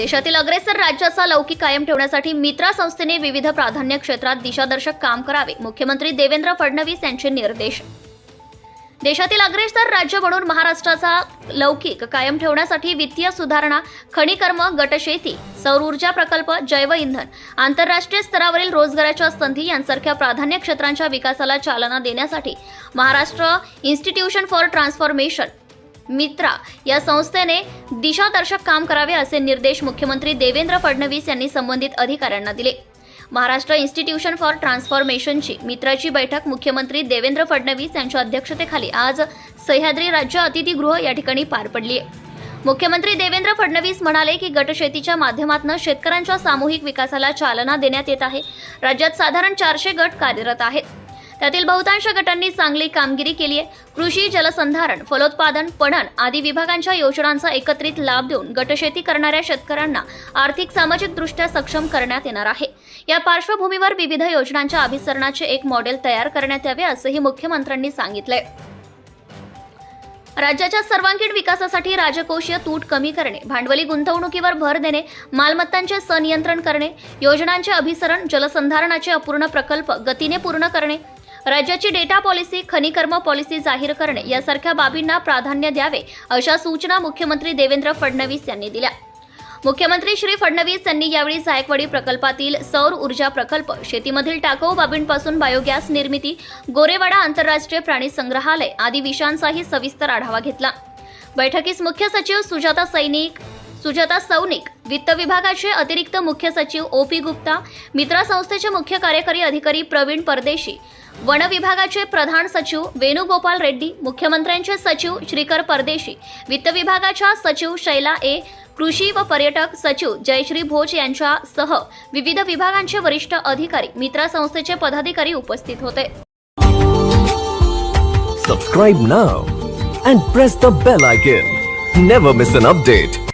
देशातील अग्रेसर राज्याचा लौकिक कायम ठेवण्यासाठी मित्रा संस्थेने विविध प्राधान्य क्षेत्रात दिशादर्शक काम करावे मुख्यमंत्री देवेंद्र फडणवीस यांचे निर्देश. देशातील अग्रेसर राज्य म्हणून महाराष्ट्राचा लौकिक कायम ठेवण्यासाठी वित्तीय सुधारणा खनिकर्म गटशेती सौर ऊर्जा प्रकल्प जैव इंधन आंतरराष्ट्रीय स्तरावरील रोजगाराच्या संधी यांसारख्या प्राधान्य क्षेत्रांच्या विकासाला चालना देण्यासाठी महाराष्ट्र इन्स्टिट्यूशन फॉर ट्रान्सफॉर्मेशन मित्रा या संस्थेने दिशादर्शक काम करावे असे निर्देश मुख्यमंत्री देवेंद्र फडणवीस यांनी संबंधित अधिकाऱ्यांना दिले. महाराष्ट्र इन्स्टिट्यूशन फॉर ट्रान्सफॉर्मेशनची मित्राची बैठक मुख्यमंत्री देवेंद्र फडणवीस यांच्या अध्यक्षतेखाली आज सह्याद्री राज्य अतिथीगृह या ठिकाणी पार पडली आहे. मुख्यमंत्री देवेंद्र फडणवीस म्हणाले की गटशेतीच्या माध्यमातून शेतकऱ्यांच्या सामूहिक विकासाला चालना देण्यात येत आहे. राज्यात साधारण चारशे गट कार्यरत आहेत. त्यातील बहुतांश गटांनी चांगली कामगिरी केली आहे. कृषी जलसंधारण फलोत्पादन पणन आदी विभागांच्या योजनांचा एकत्रित लाभ देऊन गटशेती करणाऱ्या शेतकऱ्यांना आर्थिक सामाजिक दृष्ट्या सक्षम करण्यात येणार आहे. या पार्श्वभूमीवर विविध योजनांच्या अभिसरणाचे एक मॉडेल तयार करण्यात यावे असंही मुख्यमंत्र्यांनी सांगितलंय. राज्याच्या सर्वांगीण विकासासाठी राजकोषीय तूट कमी करणे भांडवली गुंतवणुकीवर भर देणे मालमत्तांचे सनियंत्रण करणे योजनांचे अभिसरण जलसंधारणाचे अपूर्ण प्रकल्प गतीने पूर्ण करणे राज्याची डेटा पॉलिसी खनिकर्म पॉलिसी जाहीर करणे यासारख्या बाबींना प्राधान्य द्यावे अशा सूचना मुख्यमंत्री देवेंद्र फडणवीस यांनी दिल्या. मुख्यमंत्री श्री फडणवीस यांनी यावेळी जायकवाडी प्रकल्पातील सौर ऊर्जा प्रकल्प शेतीमधील टाकाऊ बाबींपासून बायोगॅस निर्मिती गोरेवाडा आंतरराष्ट्रीय प्राणी संग्रहालय आदी विषयांचाही सविस्तर आढावा घेतला. बैठकीस मुख्य सचिव सुजाता सैनिक सुजाता सौनिक वित्त विभागाचे अतिरिक्त मुख्य सचिव ओ पी गुप्ता मित्रा संस्थेचे मुख्य कार्यकारी अधिकारी प्रवीण परदेशी वन विभागाचे प्रधान सचिव वेणुगोपाल रेड्डी मुख्यमंत्र्यांचे सचिव श्रीकर परदेशी वित्त विभागाच्या सचिव शैला ए कृषी व पर्यटक सचिव जयश्री भोज यांच्यासह विविध विभागांचे वरिष्ठ अधिकारी मित्रा संस्थेचे पदाधिकारी उपस्थित होते. Subscribe now and press the bell icon never miss an update